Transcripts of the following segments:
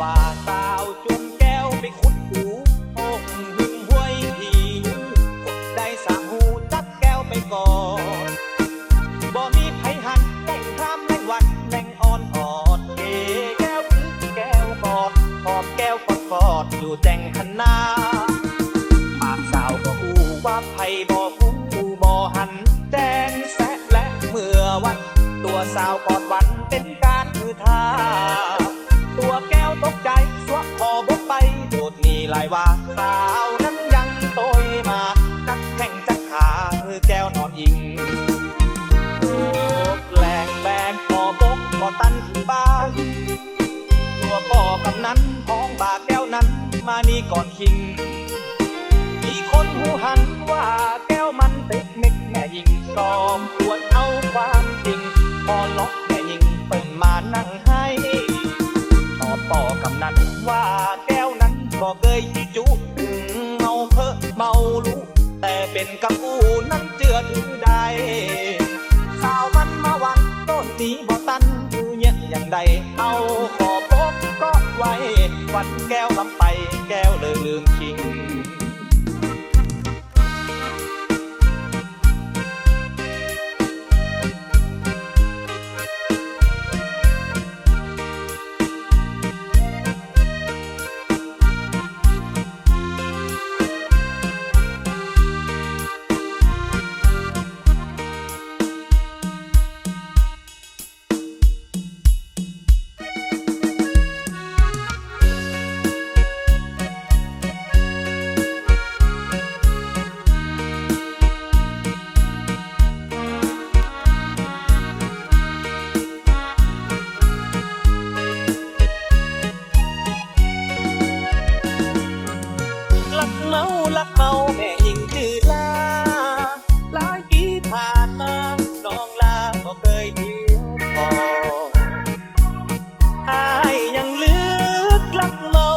ว่าสาวจุ่มแก้วไปขุดหูหกหึงห้วยทีได้สามหูจับแก้วไปก่อนบ่มีไผหันแต่งข้ามแวันแต่งอ่อนออดเกแก้วคือแก้วกอดหอบแก้วกอดกอดอยู่แจงคันนาปากสาวก็อู้ว่าไผบ่ฟูบ่หันแจงแสะและเมื่อวัน ตัวสาวกอดวันเป็นการคือท่า ตกใจสวะคอบกไปโดดนีหลายว่าสาวนั้นยังโตยมากักแข่งจักขาคือแก้วนอนอิงแหลงแบกพอบกพอตันถึงบ้านตัวพ่อกำนั้นพ้องบาแก้วนั้นมานี่ก่อนคิง เป็นกับอูนั้นเจือถือได้สาวมันมาวันต้นนี้บ่ตันอยู่เนี่ยอย่างใดเอาขอพบก็ไว้ วันแก้วลำไปแก้วเลยลืมคิง เคยเที่ยวพออายยังเลือกลักเมา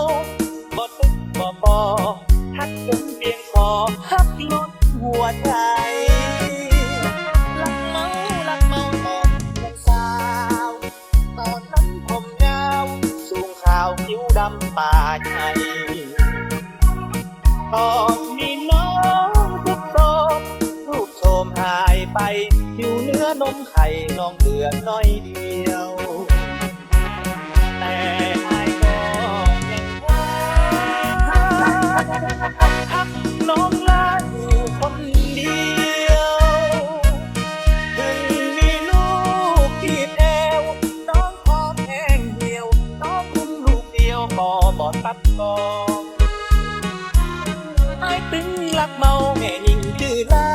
บ่ตึกบ่พอทักจนเพียงพอฮักลดหัวใจลักเมาลักเมาตอนเป็นสาวตอนนั้นผมยาวสูงขาวคิ้วดำตาใหญ่ตอน น้องเหลือน้อยเดียว แต่อายก็ยังว่าหักน้องลาอยู่คนเดียว ถึงมีลูกที่แอวน้องพอแห้งเหี่ยว น้องอุ้มลูกเดียวก็บอดตัดกองไอ้ตึงลักเมาแม่ยิงดื้อลา